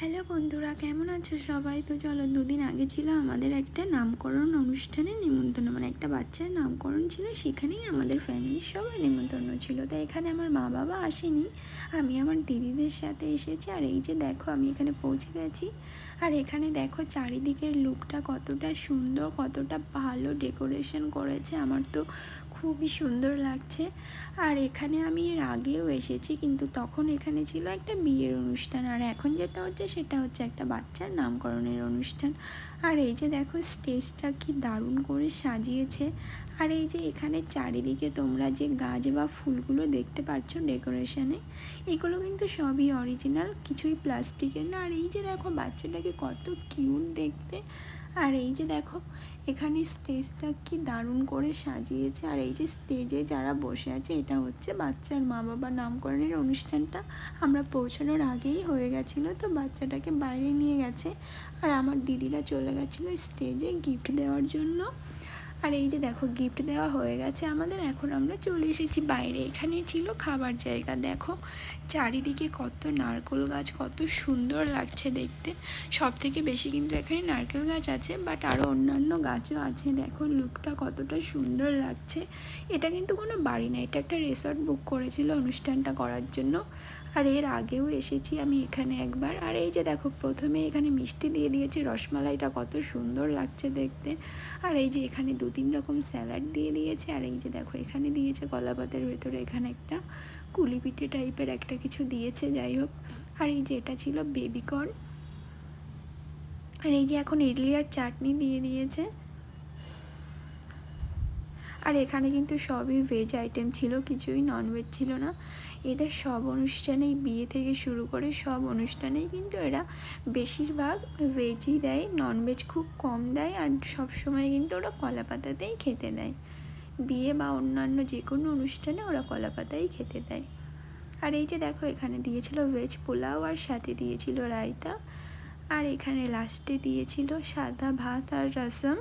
Hello বন্ধুরা, কেমন আছো সবাই? তো চলো, দুদিন আগে ছিল আমাদের একটা নামকরণ অনুষ্ঠানে নিমন্ত্রণ। মানে একটা বাচ্চার নামকরণ ছিল, সেখানেই আমাদের ফ্যামিলির সবার নিমন্ত্রণ ছিল। তো এখানে আমার মা বাবা আসেনি, আমি আমার দিদিদের সাথে এসেছি। আর এই যে দেখো, আমি এখানে পৌঁছে গেছি। আর এখানে দেখো, চারিদিকের লুকটা কতটা সুন্দর, কতটা ভালো ডেকোরেশন করেছে। আমার তো খুবই সুন্দর লাগছে। আর এখানে আমি এর আগেও এসেছি, কিন্তু তখন এখানে ছিল একটা বিয়ের অনুষ্ঠান। আর এখন যেটা হচ্ছে সেটা হচ্ছে একটা বাচ্চার নামকরণের অনুষ্ঠান। আর এই যে দেখো স্টেজটা কি দারুণ করে সাজিয়েছে। আর এই যে এখানে চারিদিকে তোমরা যে গাছ বা ফুলগুলো দেখতে পাচ্ছ ডেকোরেশনে, এগুলো কিন্তু সবই অরিজিনাল, কিছুই প্লাস্টিকের না। আর এই যে দেখো বাচ্চাটাকে কত কিউট দেখতে। আর এই যে দেখো এখানে স্টেজটা কি দারুণ করে সাজিয়েছে। আর এই যে স্টেজে যারা বসে আছে, এটা হচ্ছে বাচ্চার মা বাবার নামকরণের অনুষ্ঠানটা। আমরা পৌঁছানোর আগেই হয়ে গেছিল, তো বাচ্চাটাকে বাইরে নিয়ে গেছে। আর আমার দিদিরা চলে গেছিল স্টেজে গিফট দেওয়ার জন্য। আর এই যে দেখো গিফট দেওয়া হয়ে গেছে আমাদের। এখন আমরা চলে এসেছি বাইরে। এখানে ছিল খাবার জায়গা। দেখো, চারিদিকে কত নারকেল গাছ, কত সুন্দর লাগছে দেখতে। সব থেকে বেশি কিন্তু এখানে নারকেল গাছ আছে বাট আরও অন্যান্য গাছও আছে। দেখো লুকটা কতটা সুন্দর লাগছে। এটা কিন্তু কোনো বাড়ি না, এটা একটা রিসর্ট বুক করেছিল অনুষ্ঠানটা করার জন্য। আর এর আগেও এসেছি আমি এখানে একবার। আর এই যে দেখো, প্রথমে এখানে মিষ্টি দিয়ে দিয়েছে, রসমালাইটা কত সুন্দর লাগছে দেখতে। আর এই যে এখানে দু তিন রকম স্যালাড দিয়ে দিয়েছে। আর এই যে দেখো, এখানে দিয়েছে কলাপাতের ভেতরে এখানে একটা কুলিপিঠে টাইপের একটা কিছু দিয়েছে, যাই হোক। আর এই যে এটা ছিল বেবিকর্ন আর এই যে এখন ইডলি আর চাটনি দিয়ে দিয়েছে। আর এখানে কিন্তু সবই ভেজ আইটেম ছিল, কিছুই ননভেজ ছিল না। এদের সব অনুষ্ঠানেই, বিয়ে থেকে শুরু করে সব অনুষ্ঠানেই কিন্তু এরা বেশিরভাগ ভেজই দেয় ননভেজ খুব কম দেয় আর সব সময় কিন্তু ওরা কলা পাতাতেই খেতে দেয়। বিয়ে বা অন্যান্য যে কোনো অনুষ্ঠানে ওরা কলা পাতাই খেতে দেয়। আর এই যে দেখো, এখানে দিয়েছিল ভেজ পোলাও আর সাথে দিয়েছিল রায়তা। আর এখানে লাস্টে দিয়েছিল সাদা ভাত আর রসম।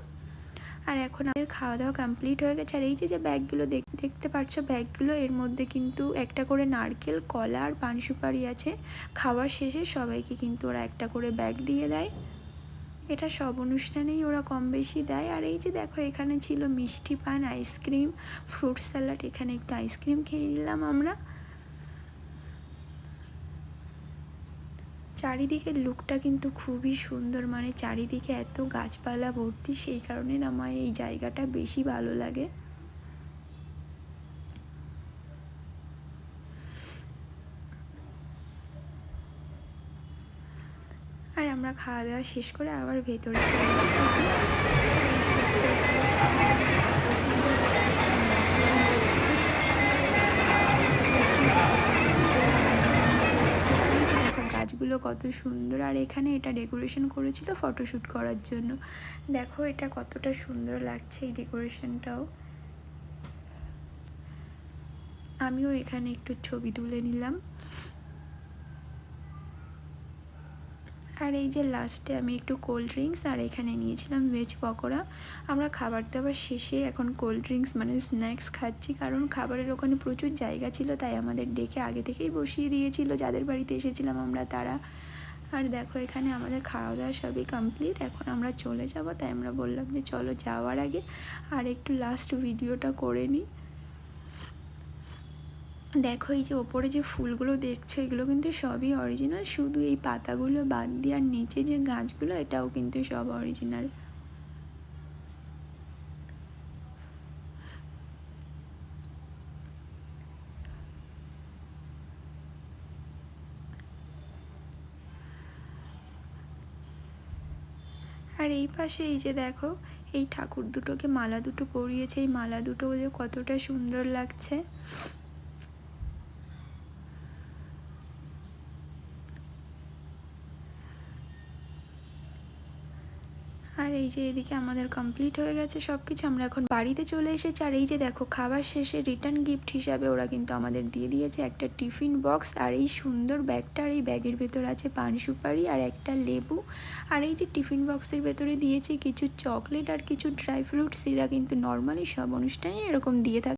আর এখন আমাদের খাওয়া দাওয়া কমপ্লিট হয়ে গেছে। আর এই যে যে ব্যাগগুলো দেখতে পাচ্ছ, ব্যাগগুলো এর মধ্যে কিন্তু একটা করে নারকেল, কলা আর পান সুপারি আছে। খাওয়ার শেষে সবাইকে কিন্তু ওরা একটা করে ব্যাগ দিয়ে দেয়। এটা সব অনুষ্ঠানেই ওরা কম বেশি দেয়। আর এই যে দেখো, এখানে ছিল মিষ্টি পান আইসক্রিম ফ্রুট স্যালাড এখানে একটু আইসক্রিম খেয়ে নিলাম আমরা। চারিদিকের লুকটা কিন্তু খুবই সুন্দর। মানে চারিদিকে এত গাছপালা ভর্তি, সেই কারণে আমার এই জায়গাটা বেশি ভালো লাগে। আর আমরা খাওয়া দাওয়া শেষ করে আবার ভেতরে চলে এসেছি। গাছগুলো কত সুন্দর। আর এখানে এটা ডেকোরেশন করেছিল ফটোশ্যুট করার জন্য। দেখো এটা কতটা সুন্দর লাগছে এই ডেকোরেশনটাও আমিও এখানে একটু ছবি তুলে নিলাম। আর এই যে লাস্টে আমি একটু কোল্ড ড্রিঙ্কস আর এখানে নিয়েছিলাম ভেজ পকোড়া। আমরা খাবার দাবার শেষে এখন কোল্ড ড্রিঙ্কস মানে স্ন্যাক্স খাচ্ছি কারণ খাবারের ওখানে প্রচুর জায়গা ছিল, তাই আমাদের ডেকে আগে থেকেই বসিয়ে দিয়েছিল, যাদের বাড়িতে এসেছিলাম আমরা তারা। আর দেখো এখানে আমাদের খাওয়া দাওয়া সবই কমপ্লিট এখন আমরা চলে যাব, তাই আমরা বললাম যে চলো যাওয়ার আগে আর একটু লাস্ট ভিডিওটা করে নিই। দেখো, এই যে ওপরে যে ফুলগুলো দেখছ, এগুলো কিন্তু সবই অরিজিনাল শুধু এই পাতাগুলো বাদ দিয়ে আর নিচে যে গাছগুলো, এটাও কিন্তু সব অরিজিনাল আর এই পাশে এই যে দেখো, এই ঠাকুর দুটোকে মালা দুটো পরিয়েছে। এই মালা দুটো কতটা সুন্দর লাগছে। আর এই যে এদিকে আমাদের কমপ্লিট হয়ে গেছে সব কিছু আমরা এখন বাড়িতে চলে এসেছি। আর এই যে দেখো, খাবার শেষে রিটার্ন গিফট হিসাবে ওরা কিন্তু আমাদের দিয়ে দিয়েছে একটা টিফিন বক্স আর এই সুন্দর ব্যাগটা, আর এই ব্যাগের ভেতর আছে পান সুপারি আর একটা লেবু। আর এই যে টিফিন বক্সের ভেতরে দিয়েছে কিছু চকলেট আর কিছু ড্রাই ফ্রুটস এরা কিন্তু নর্মালি সব অনুষ্ঠানে এরকম দিয়ে থাকে।